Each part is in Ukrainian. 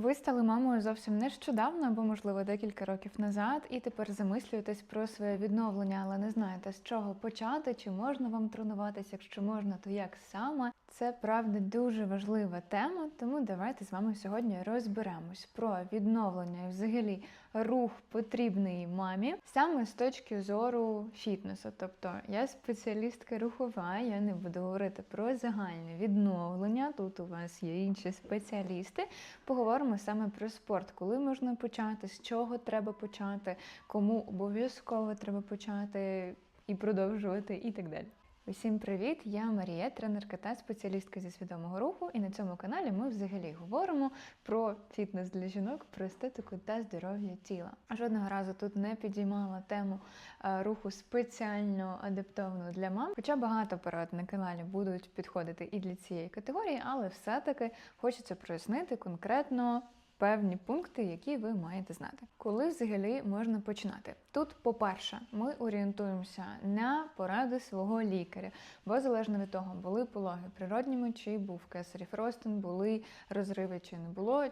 Ви стали мамою зовсім нещодавно, або, можливо, декілька років назад, і тепер замислюєтесь про своє відновлення, але не знаєте, з чого почати, чи можна вам тренуватися, якщо можна, то як саме. Це правда дуже важлива тема, тому давайте з вами сьогодні розберемось про відновлення і взагалі рух потрібний мамі саме з точки зору фітнесу. Тобто я спеціалістка рухова, я не буду говорити про загальне відновлення. Тут у вас є інші спеціалісти. Поговоримо саме про спорт, коли можна почати, з чого треба почати, кому обов'язково треба почати і продовжувати, і так далі. Усім привіт! Я Марія, тренерка та спеціалістка зі свідомого руху. І на цьому каналі ми взагалі говоримо про фітнес для жінок, про естетику та здоров'я тіла. Жодного разу тут не підіймала тему е, руху спеціально адаптованого для мам. Хоча багато порад на каналі будуть підходити і для цієї категорії, але все-таки хочеться прояснити конкретно певні пункти, які ви маєте знати. Коли взагалі можна починати? Тут, по-перше, ми орієнтуємося на поради свого лікаря, бо залежно від того, були пологи природніми, чи був кесарів ростин, були розриви, чи не було.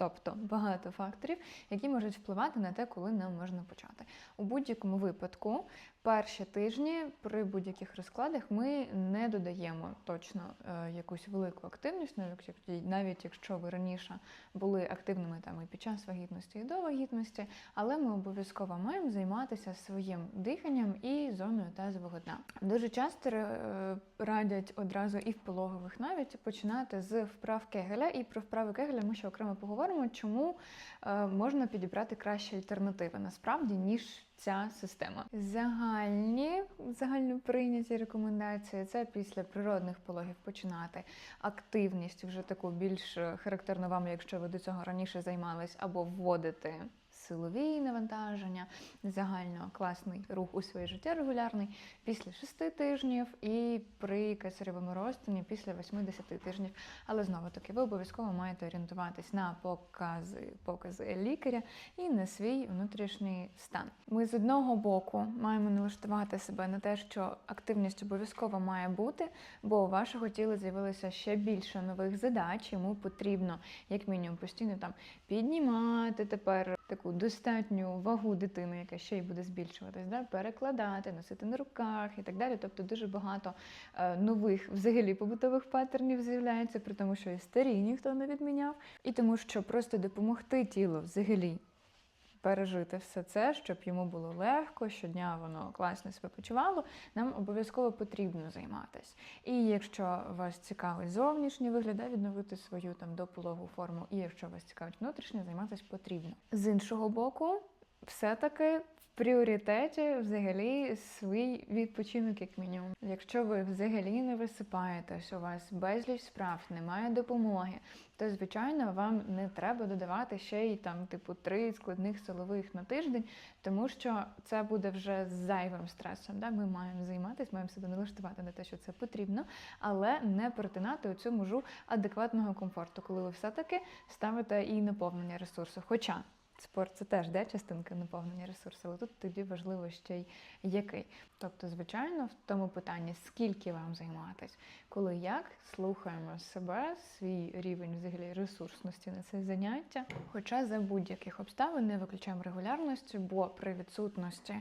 Тобто багато факторів, які можуть впливати на те, коли нам можна почати. У будь-якому випадку, перші тижні при будь-яких розкладах ми не додаємо точно е, якусь велику активність, навіть навіть якщо ви раніше були активними там і під час вагітності, і до вагітності, але ми обов'язково маємо займатися своїм диханням і зоною тазового дна. Дуже часто е, радять одразу і в пологових навіть починати з вправ Кегеля. І про вправи Кегеля ми ще окремо поговоримо, чому е, можна підібрати кращі альтернативи насправді, ніж ця система. Загальні загально прийняті рекомендації це після природних пологів починати активність, вже таку більш характерну вам, якщо ви до цього раніше займались, або вводити силові навантаження, загально класний рух у своє життя регулярний після 6 тижнів і при кесаревому розтині після 80 тижнів. Але знову таки ви обов'язково маєте орієнтуватись на покази, покази лікаря і на свій внутрішній стан. Ми з одного боку маємо налаштувати себе на те, що активність обов'язково має бути, бо у вашого тіла з'явилося ще більше нових задач, йому потрібно, як мінімум, постійно там піднімати тепер таку достатню вагу дитини, яка ще й буде збільшуватись, да? перекладати, носити на руках і так далі. Тобто дуже багато е, нових взагалі побутових паттернів з'являється, при тому, що і старі ніхто не відміняв. І тому, що просто допомогти тілу взагалі пережити все це, щоб йому було легко, щодня воно класно себе почувало, нам обов'язково потрібно займатися. І якщо вас цікавить зовнішній вигляд, відновити свою там допологу форму, і якщо вас цікавить внутрішнє, займатися потрібно. З іншого боку, все-таки пріоритеті взагалі свій відпочинок, як мінімум. Якщо ви взагалі не висипаєтесь, у вас безліч справ, немає допомоги, то звичайно вам не треба додавати ще й там, типу, три складних силових на тиждень, тому що це буде вже зайвим стресом. Да? Ми маємо займатися, маємо себе налаштувати на те, що це потрібно, але не перетинати оцю межу адекватного комфорту, коли ви все-таки ставите і наповнення ресурсу. Хоча Спорт це теж де частинка наповнення ресурсу, але тут тоді важливо ще й який. Тобто, звичайно, в тому питанні, скільки вам займатись, коли як слухаємо себе, свій рівень взагалі ресурсності на це заняття. Хоча за будь-яких обставин не виключаємо регулярності, бо при відсутності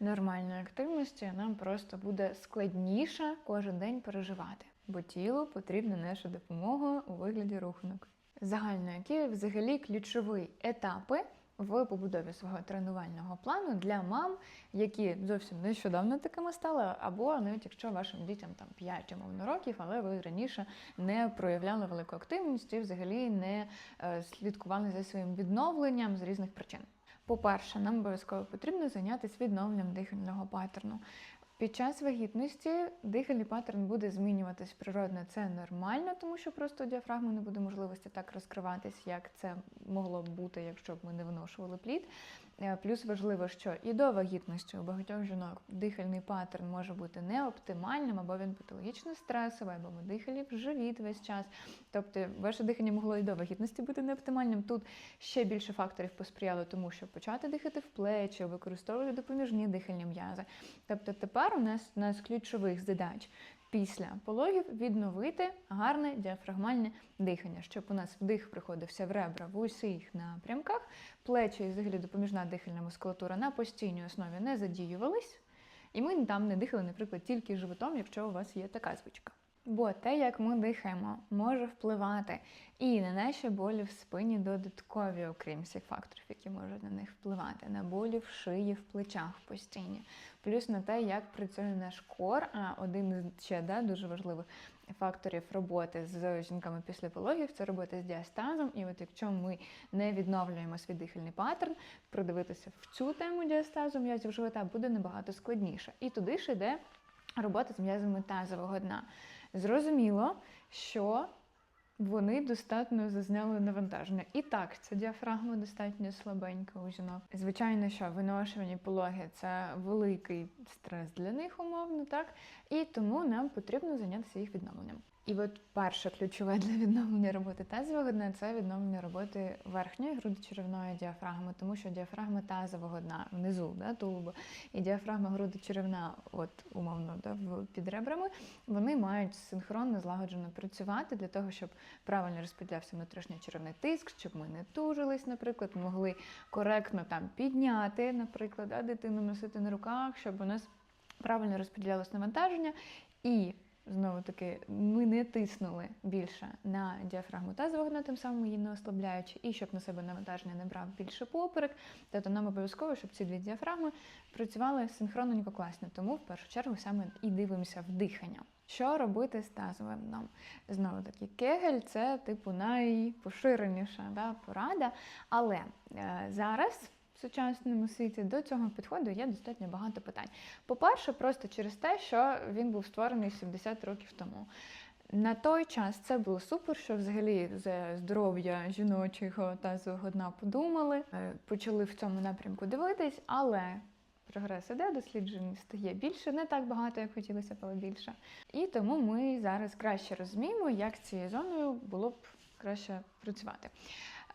нормальної активності нам просто буде складніше кожен день переживати, бо тілу потрібна наша допомога у вигляді рухунок. Загально, які взагалі ключові етапи в побудові свого тренувального плану для мам, які зовсім нещодавно такими стали, або навіть якщо вашим дітям там 5 умовно років, але ви раніше не проявляли велику активність і взагалі не е, слідкували за своїм відновленням з різних причин. По-перше, нам обов'язково потрібно зайнятися відновленням дихального паттерну. Під час вагітності дихальний паттерн буде змінюватись природно. Це нормально, тому що просто у діафрагми не буде можливості так розкриватись, як це могло б бути, якщо б ми не виношували плід. Е, Плюс важливо, що і до вагітності у багатьох жінок дихальний паттерн може бути неоптимальним, або він патологічно стресовий, або ми дихали в живіт весь час. Тобто ваше дихання могло і до вагітності бути неоптимальним. Тут ще більше факторів посприяло тому, щоб почати дихати в плечі, використовувати допоміжні дихальні м'язи. Тобто тепер нас у нас ключових задач. Після пологів відновити гарне діафрагмальне дихання, щоб у нас вдих приходився в ребра в усіх напрямках, плечі і взагалі допоміжна дихальна мускулатура на постійній основі не задіювались, і ми там не дихали, наприклад, тільки животом, якщо у вас є така звичка. Бо те, як ми дихаємо, може впливати і на наші болі в спині додаткові, окрім всіх факторів, які можуть на них впливати, на болі в шиї, в плечах постійні, плюс на те, як працює наш кор, а один з ще да, дуже важливих факторів роботи з жінками після пологів це робота з діастазом. І от якщо ми не відновлюємо свій дихальний паттерн, продивитися в цю тему діастазу м'язів живота буде набагато складніше. І туди ж йде робота з м'язами тазового дна. Зрозуміло, що вони достатньо зазняли навантаження. І так, ця діафрагма достатньо слабенька у жінок. Звичайно, що виношувані пологи це великий стрес для них, умовно, так? І тому нам потрібно зайнятися їх відновленням. І от перше ключове для відновлення роботи тазового це відновлення роботи верхньої грудочеревної діафрагми, тому що діафрагма тазового дна внизу, да, тулуба, і діафрагма грудочеревна, от умовно, да, під ребрами, вони мають синхронно злагоджено працювати для того, щоб правильно розподілявся внутрішній черевний тиск, щоб ми не тужились, наприклад, могли коректно там підняти, наприклад, да, дитину носити на руках, щоб у нас правильно розподілялось навантаження і. Знову таки, ми не тиснули більше на діафрагму тазового дна, тим самим її не ослабляючи, і щоб на себе навантаження не брав більше поперек. Тобто нам обов'язково, щоб ці дві діафрагми працювали синхронненько класно. Тому в першу чергу саме і дивимося в дихання. Що робити з тазовим дном? Знову таки, кегель це типу найпоширеніша да, порада. Але е, зараз сучасному світі до цього підходу є достатньо багато питань. По-перше, просто через те, що він був створений 70 років тому. На той час це було супер, що взагалі за здоров'я жіночого тазового дна подумали, е, почали в цьому напрямку дивитись, але прогрес іде, досліджень стає більше, не так багато, як хотілося але більше. І тому ми зараз краще розуміємо, як цією зоною було б краще працювати.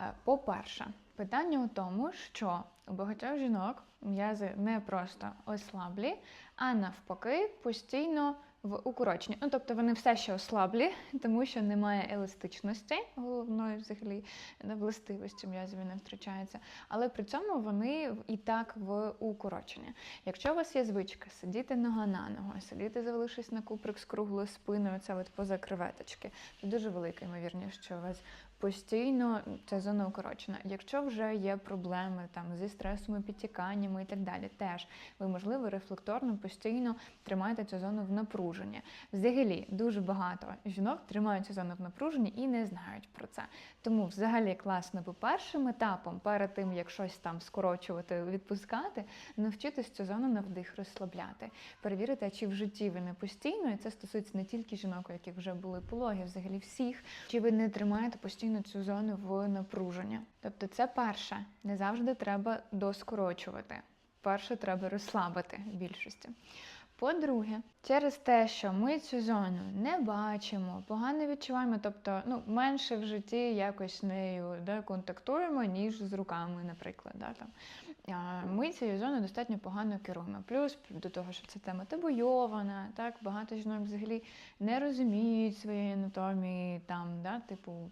Е, По-перше, питання у тому, що у багатьох жінок м'язи не просто ослаблі, а навпаки, постійно в укороченні. Ну, тобто вони все ще ослаблі, тому що немає еластичності, головної взагалі властивості м'язові не втрачається. Але при цьому вони і так в укороченні. Якщо у вас є звичка сидіти нога на ногу, сидіти, завалившись на куприк з круглою спиною, це от поза креветочки, то дуже велика ймовірність, що у вас постійно ця зона укорочена. Якщо вже є проблеми там зі стресовими підтіканнями і так далі, теж ви, можливо, рефлекторно постійно тримаєте цю зону в напруженні. Взагалі, дуже багато жінок тримають цю зону в напруженні і не знають про це. Тому, взагалі, класно би першим етапом, перед тим як щось там скорочувати, відпускати, навчитись цю зону на вдих розслабляти, перевірити, чи в житті ви не постійно, і це стосується не тільки жінок, у яких вже були пологи, взагалі всіх, чи ви не тримаєте постійно цю зону в напруженні. Тобто, це перше, не завжди треба доскорочувати. Перше треба розслабити в більшості. По-друге, через те, що ми цю зону не бачимо, погано відчуваємо, тобто ну, менше в житті якось з нею да, контактуємо, ніж з руками, наприклад. Да, там. Ми цією зоною достатньо погано керуємо. Плюс до того, що це тема табуйована, так, багато жінок взагалі не розуміють своєї анатомії, там, да, типу,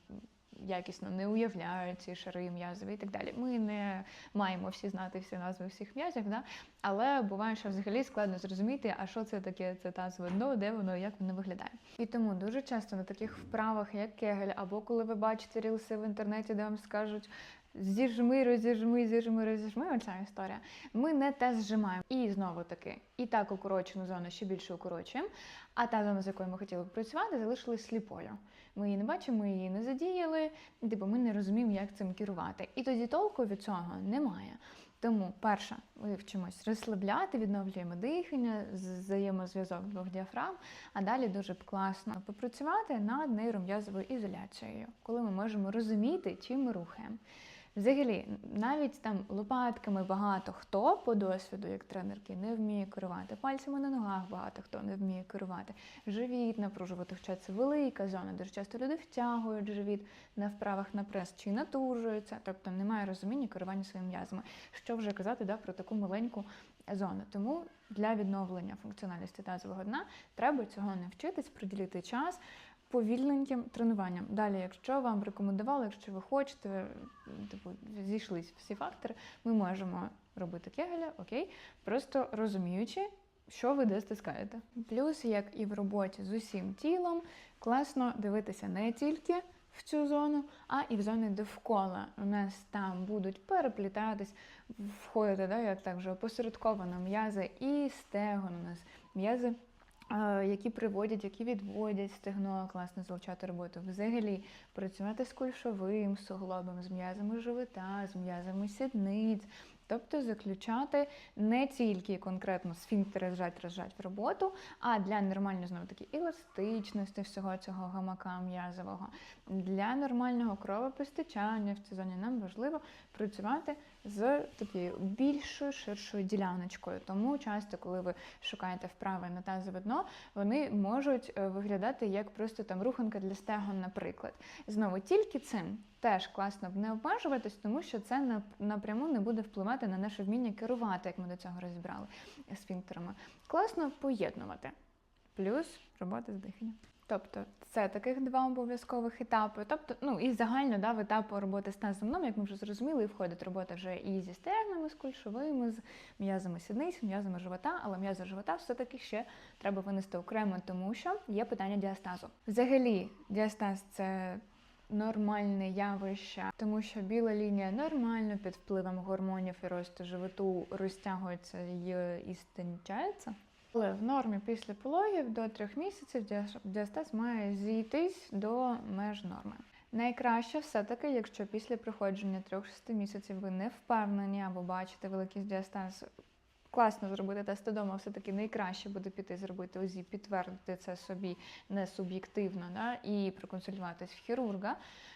якісно не уявляють ці шари м'язові і так далі. Ми не маємо всі знати всі назви всіх м'язів, да? але буває, що взагалі складно зрозуміти, а що це таке це тазове дно, де воно, як воно виглядає. І тому дуже часто на таких вправах, як кегель, або коли ви бачите рілси в інтернеті, де вам скажуть. Зіжми, розіжми, зіжми, розіжми, оця історія. Ми не те зжимаємо. І знову таки, і так укорочену зону ще більше укорочуємо, а та зона, з якою ми хотіли б працювати, залишилась сліпою. Ми її не бачимо, ми її не задіяли, типу ми не розуміємо, як цим керувати. І тоді толку від цього немає. Тому, перше, ми вчимось розслабляти, відновлюємо дихання, взаємозв'язок двох діафрагм, а далі дуже б класно попрацювати над нейром'язовою ізоляцією, коли ми можемо розуміти, чим ми рухаємо. Взагалі, навіть там лопатками багато хто по досвіду, як тренерки, не вміє керувати. Пальцями на ногах багато хто не вміє керувати. Живіт напружувати, хоча це велика зона. Дуже часто люди втягують живіт на вправах на прес чи натужуються, тобто немає розуміння керування своїми м'язами. Що вже казати да, про таку маленьку зону. Тому для відновлення функціональності тазового дна треба цього навчитись, приділити час повільненьким тренуванням. Далі, якщо вам рекомендували, якщо ви хочете, типу, зійшлись всі фактори, ми можемо робити кегеля, окей, просто розуміючи. Що ви де стискаєте? Плюс, як і в роботі з усім тілом, класно дивитися не тільки в цю зону, а і в зони довкола. У нас там будуть переплітатись, входити, да, як так вже опосередковано м'язи і стегон у нас м'язи які приводять, які відводять стегно, класно залучати роботу. Взагалі працювати з кульшовим суглобом, з м'язами живота, з м'язами сідниць. Тобто заключати не тільки конкретно сфінктери зжать розжать в роботу, а для нормальної знову таки еластичності всього цього гамака м'язового, для нормального кровопостачання в цій зоні нам важливо працювати з такою більшою ширшою діляночкою. Тому часто, коли ви шукаєте вправи на тазове дно, вони можуть е, виглядати як просто там руханка для стегон, наприклад. Знову тільки цим теж класно б не обмежуватись, тому що це на- напряму не буде впливати на наше вміння керувати, як ми до цього розібрали сфінктерами. Класно поєднувати. Плюс робота з диханням. Тобто це таких два обов'язкових етапи. Тобто, ну і загально да, в етапу роботи з тазом як ми вже зрозуміли, входить робота вже і зі стегнами, з кульшовими, з м'язами сідниць, м'язами живота, але м'язи живота все-таки ще треба винести окремо, тому що є питання діастазу. Взагалі, діастаз це нормальне явище, тому що біла лінія нормально під впливом гормонів і росту животу розтягується і, і стончається. Але в нормі після пологів до трьох місяців діас- діастаз має зійтись до меж норми. Найкраще все-таки, якщо після проходження 3-6 місяців ви не впевнені або бачите великий діастаз, класно зробити тест вдома, все-таки найкраще буде піти зробити УЗІ, підтвердити це собі не суб'єктивно да, і проконсультуватись в хірурга.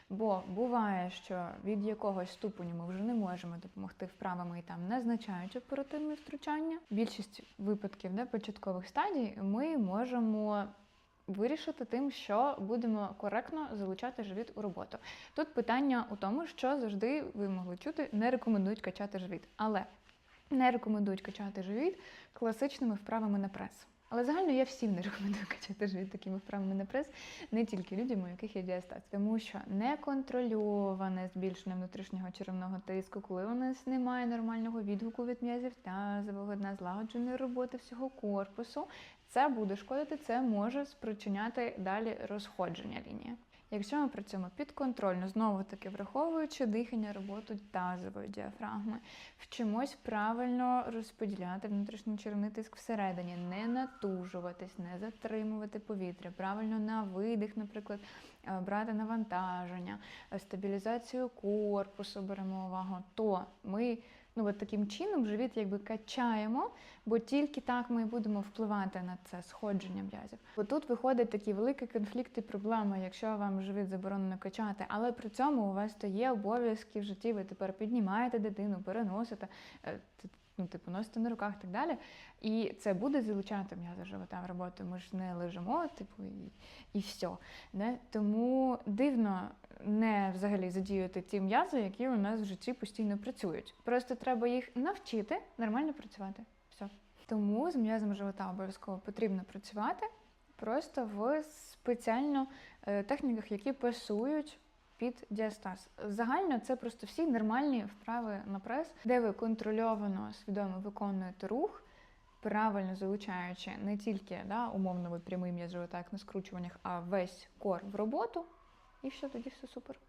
Бо буває, що від якогось ступеню ми вже не можемо допомогти вправами і там назначають оперативне втручання. Більшість випадків да, початкових стадій ми можемо вирішити тим, що будемо коректно залучати живіт у роботу. Тут питання у тому, що завжди ви могли чути, не рекомендують качати живіт, але не рекомендують качати живіт класичними вправами на прес. Але загально я всім не рекомендую качати живіт такими вправами на прес, не тільки людям, у яких є діастаз, тому що неконтрольоване збільшення внутрішнього черевного тиску, коли у нас немає нормального відгуку від м'язів тазового дна, злагодженої роботи всього корпусу, це буде шкодити, це може спричиняти далі розходження лінії. Якщо ми працюємо підконтрольно, знову таки враховуючи дихання, роботу тазової діафрагми, вчимось правильно розподіляти внутрішній черевний тиск всередині, не натужуватись, не затримувати повітря, правильно на видих, наприклад, е, брати навантаження, е, стабілізацію корпусу беремо увагу, то ми ну, от таким чином живіт якби качаємо, бо тільки так ми будемо впливати на це сходження м'язів. Бо тут виходить такі великі конфлікти, проблеми, якщо вам живіт заборонено качати, але при цьому у вас то є обов'язки в житті, ви тепер піднімаєте дитину, переносите, е, ну, типу, носите на руках і так далі. І це буде залучати м'язи живота в роботу. Ми ж не лежимо, типу, і, і все. Не? Тому дивно не взагалі задіяти ті м'язи, які у нас в житті постійно працюють. Просто треба їх навчити нормально працювати. Все. Тому з м'язом живота обов'язково потрібно працювати просто в спеціально е, техніках, які пасують під діастаз. Загально це просто всі нормальні вправи на прес, де ви контрольовано, свідомо виконуєте рух, правильно залучаючи не тільки да, умовно прямий м'яз живота, як на скручуваннях, а весь кор в роботу, і все, тоді все супер.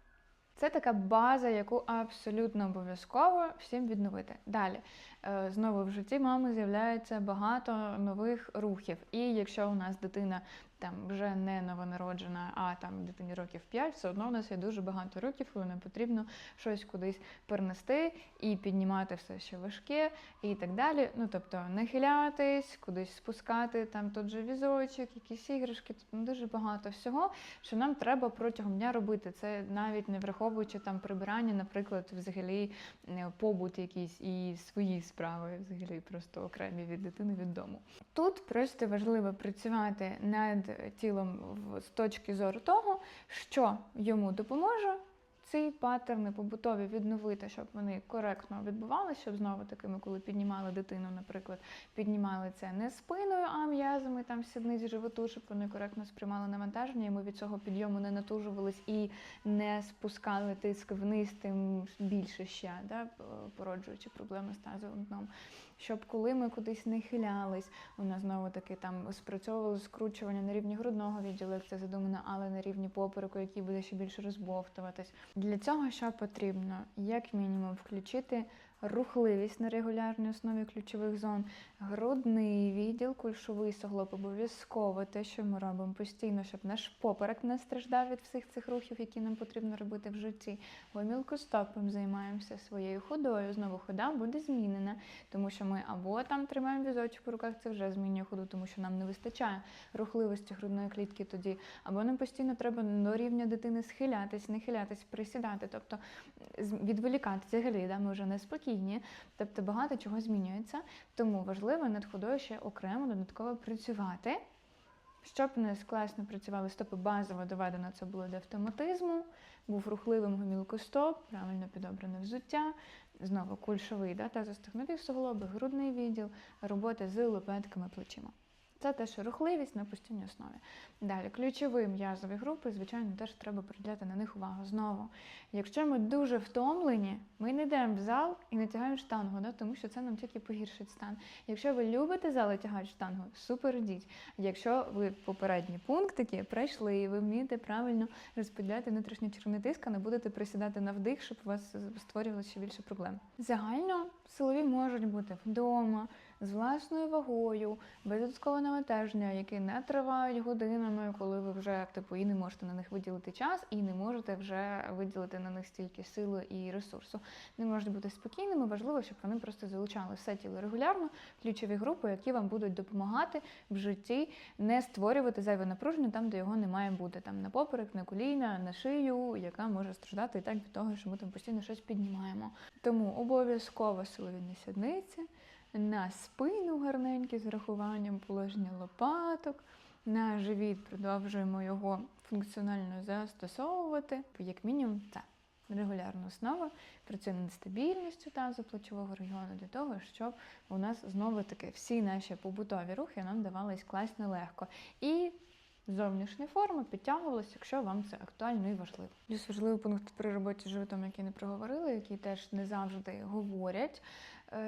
Це така база, яку абсолютно обов'язково всім відновити. Далі, е, знову в житті мами з'являється багато нових рухів. І якщо у нас дитина там вже не новонароджена, а там дитині років 5, все одно в нас є дуже багато років, і не потрібно щось кудись перенести і піднімати все ще важке і так далі. Ну тобто нахилятись, кудись спускати, там тут же візочок, якісь іграшки, тут ну, дуже багато всього, що нам треба протягом дня робити. Це навіть не враховуючи там прибирання, наприклад, взагалі е, побут якийсь і свої справи, взагалі просто окремі від дитини від дому. Тут просто важливо працювати над тілом з точки зору того, що йому допоможе. Ці паттерни побутові відновити, щоб вони коректно відбувалися, щоб знову таки ми, коли піднімали дитину, наприклад, піднімали це не спиною, а м'язами там сідниць животу, щоб вони коректно сприймали навантаження, і ми від цього підйому не натужувались і не спускали тиск вниз, тим більше ще, да, породжуючи проблеми з тазовим дном. Щоб коли ми кудись не хилялись, у нас знову таки там спрацьовувало скручування на рівні грудного відділу, як це задумано, але на рівні попереку, який буде ще більше розбовтуватись. Для цього що потрібно? Як мінімум включити рухливість на регулярній основі ключових зон, грудний відділ, кульшовий суглоб обов'язково те, що ми робимо постійно, щоб наш поперек не страждав від всіх цих рухів, які нам потрібно робити в житті. Бо мілкостопом займаємося своєю ходою. Знову хода буде змінена, тому що ми або там тримаємо візочок по руках, це вже змінює ходу, тому що нам не вистачає рухливості грудної клітки тоді, або нам постійно треба до рівня дитини схилятись, не хилятись, присідати, тобто відволікатися взагалі, да, ми вже не спокійні, тобто багато чого змінюється. Тому важливо над ходою ще окремо додатково працювати. Щоб у нас класно працювали стопи, базово доведено це було до автоматизму, був рухливим гомілкостоп, правильно підобране взуття, знову кульшовий да, тазостегнові суглоби, грудний відділ, робота з лопетками плечима. Це теж рухливість на постійній основі. Далі, ключові м'язові групи, звичайно, теж треба приділяти на них увагу. Знову, якщо ми дуже втомлені, ми не йдемо в зал і не тягаємо штангу, да, тому що це нам тільки погіршить стан. Якщо ви любите зал і тягають штангу, супер ідіть. Якщо ви попередні пунктики пройшли, і ви вмієте правильно розподіляти внутрішній червоний тиск, не будете присідати на вдих, щоб у вас створювалося ще більше проблем. Загально силові можуть бути вдома, з власною вагою, без додаткового навантаження, які не тривають годинами, коли ви вже типу і не можете на них виділити час, і не можете вже виділити на них стільки сили і ресурсу. Не можуть бути спокійними. Важливо, щоб вони просто залучали все тіло регулярно, ключові групи, які вам будуть допомагати в житті не створювати зайве напруження там, де його не має бути. Там на поперек, на коліна, на шию, яка може страждати і так від того, що ми там постійно щось піднімаємо. Тому обов'язково силові сідниці, на спину гарненькі з врахуванням положення лопаток, на живіт продовжуємо його функціонально застосовувати, як мінімум це. Регулярна основа працює над стабільністю тазу плечового регіону для того, щоб у нас знову таки всі наші побутові рухи нам давались класно легко. І зовнішня форма підтягувалася, якщо вам це актуально і важливо. Плюс важливий пункт при роботі з животом, який не проговорили, який теж не завжди говорять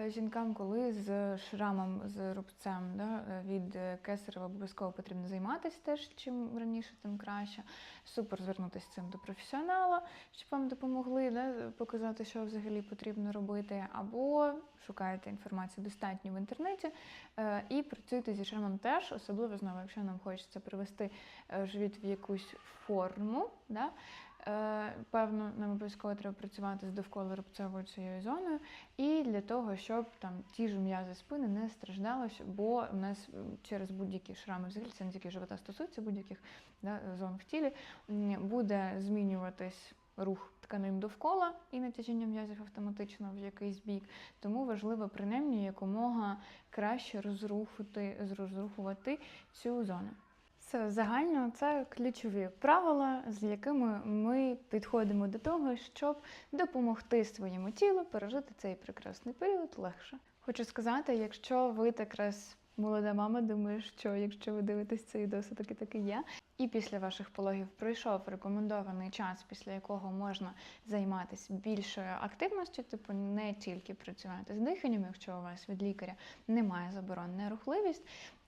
жінкам, коли з шрамом, з рубцем да, е, від е, кесарева обов'язково потрібно займатися теж. Чим раніше, тим краще. Супер звернутися цим до професіонала, щоб вам допомогли да, показати, що взагалі потрібно робити, або шукаєте інформацію достатньо в інтернеті е, і працюєте зі шрамом теж, особливо знову, якщо нам хочеться привести е, живіт в якусь форму. Да, Е, Певно, нам обов'язково треба працювати з довкола рубцевою цією зоною, і для того, щоб там ті ж м'язи спини не страждали, бо в нас через будь-які шрами, взагалі це не тільки живота стосується будь-яких да, зон в тілі, буде змінюватись рух тканин довкола і натяжіння м'язів автоматично в якийсь бік. Тому важливо принаймні якомога краще розрухувати, розрухувати цю зону. Це загально це ключові правила, з якими ми підходимо до того, щоб допомогти своєму тілу пережити цей прекрасний період легше. Хочу сказати, якщо ви якраз молода мама, думаю, що якщо ви дивитесь цей все таки таки є. І після ваших пологів пройшов рекомендований час, після якого можна займатися більшою активністю, типу не тільки працювати з диханням, якщо у вас від лікаря немає заборон рухливість,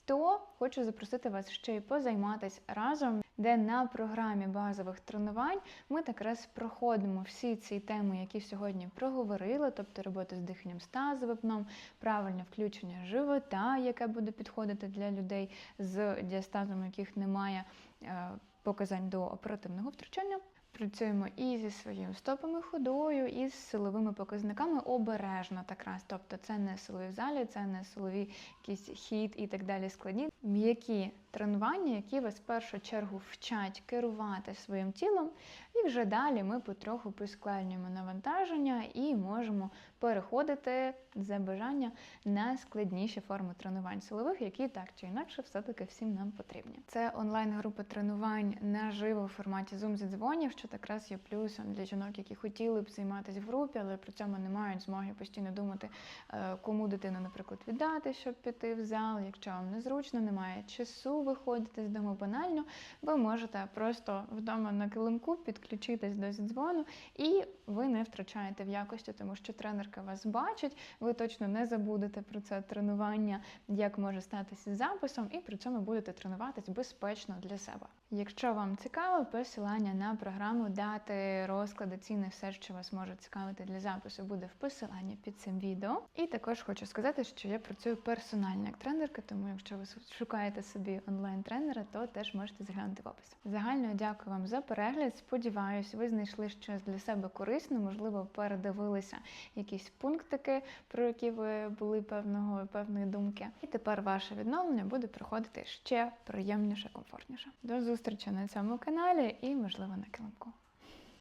то хочу запросити вас ще й позайматись разом, де на програмі базових тренувань ми так раз проходимо всі ці теми, які сьогодні проговорили, тобто роботу з диханням з тазовим, правильне включення живота, яке буде підходити для людей з діастазом, яких немає е, показань до оперативного втручання. Працюємо і зі своїми стопами ходою, і з силовими показниками обережно так раз. Тобто це не силові в залі, це не силові якісь хід і так далі складні. М'які тренування, які вас в першу чергу вчать керувати своїм тілом, і вже далі ми потроху прискладнюємо навантаження і можемо переходити за бажання на складніші форми тренувань силових, які так чи інакше все-таки всім нам потрібні. Це онлайн-група тренувань наживо в форматі Zoom зі дзвонів, що якраз є плюсом для жінок, які хотіли б займатися в групі, але при цьому не мають змоги постійно думати, е, кому дитину, наприклад, віддати, щоб піти в зал. Якщо вам незручно, немає часу виходити з дому банально, ви можете просто вдома на килимку підключитись до зідзвону, і ви не втрачаєте в якості, тому що тренерка вас бачить. Ви точно не забудете про це тренування, як може статися записом, і при цьому будете тренуватись безпечно для себе. Якщо вам цікаво, посилання на програму, дати, розклади, ціни, все, що вас може цікавити для запису, буде в посиланні під цим відео. І також хочу сказати, що я працюю персонально як тренерка, тому якщо ви шукаєте собі онлайн-тренера, то теж можете заглянути в опис. Загально дякую вам за перегляд. Сподіваюсь, ви знайшли щось для себе корисне, можливо, передивилися якісь пунктики, про які ви були певного певної думки. І тепер ваше відновлення буде проходити ще приємніше, комфортніше. До зустрічі на цьому каналі і, можливо, на килимку.